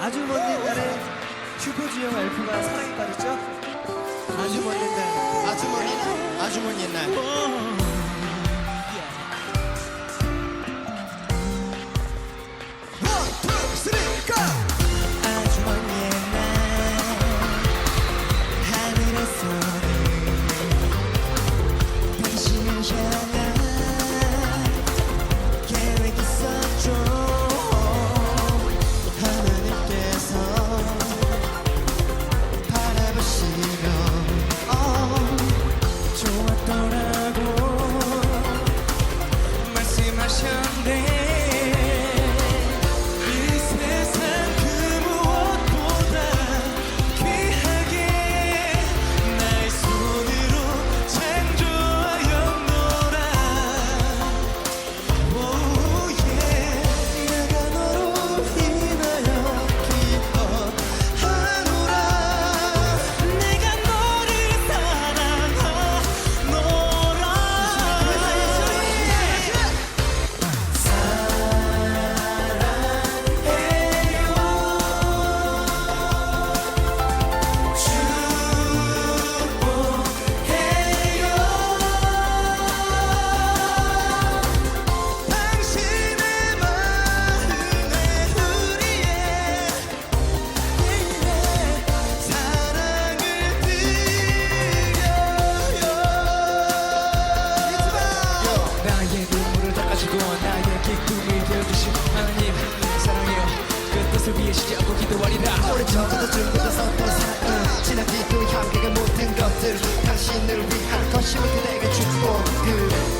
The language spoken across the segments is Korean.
아주 먼 옛날에 슈퍼주형 엘프가 사랑에 빠졌죠? 그렇죠? 아주 먼 옛날 아주 먼 옛날 아주 먼 옛날 thing 그것을 위해 시작하고 기도하리라 오래 전부터 즐거워 썼던 사건 지난 뒤도 함께가 모든 것들. 당신을 위한 것이 올 내게 주고 그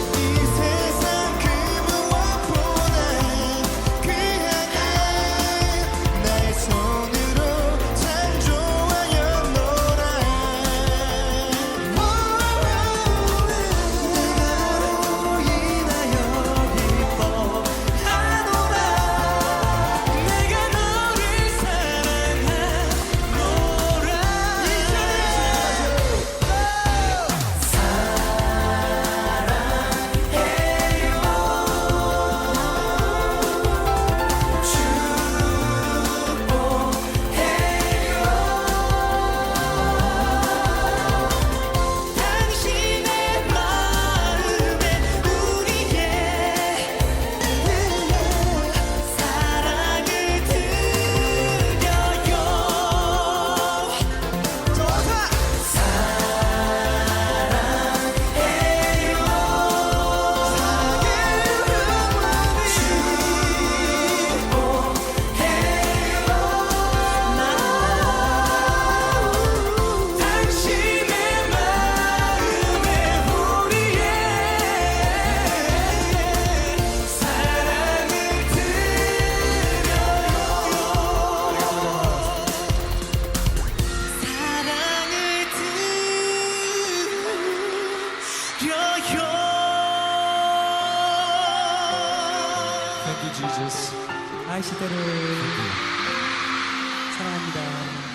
Jesus. 아이 시대를 사랑합니다.